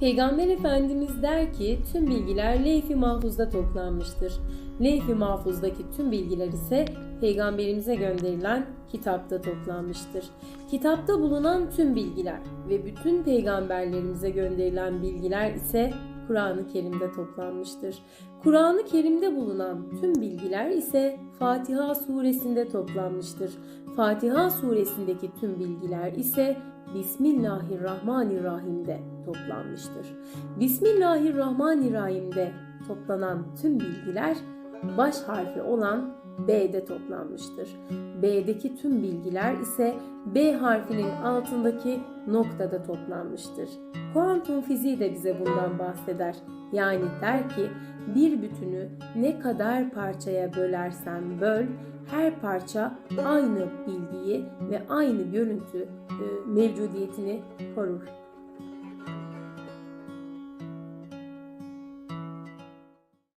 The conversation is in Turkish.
Peygamber Efendimiz der ki tüm bilgiler leyf-i mahfuzda toplanmıştır. Leyf-i mahfuzdaki tüm bilgiler ise peygamberimize gönderilen kitapta toplanmıştır. Kitapta bulunan tüm bilgiler ve bütün peygamberlerimize gönderilen bilgiler ise Kur'an-ı Kerim'de toplanmıştır. Kur'an-ı Kerim'de bulunan tüm bilgiler ise Fatiha suresinde toplanmıştır. Fatiha suresindeki tüm bilgiler ise Bismillahirrahmanirrahim'de toplanmıştır. Bismillahirrahmanirrahim'de toplanan tüm bilgiler baş harfi olan B'de toplanmıştır. B'deki tüm bilgiler ise B harfinin altındaki noktada toplanmıştır. Kuantum fiziği de bize bundan bahseder. Yani der ki bir bütünü ne kadar parçaya bölersen böl, her parça aynı bilgiyi ve aynı görüntü e, mevcudiyetini korur.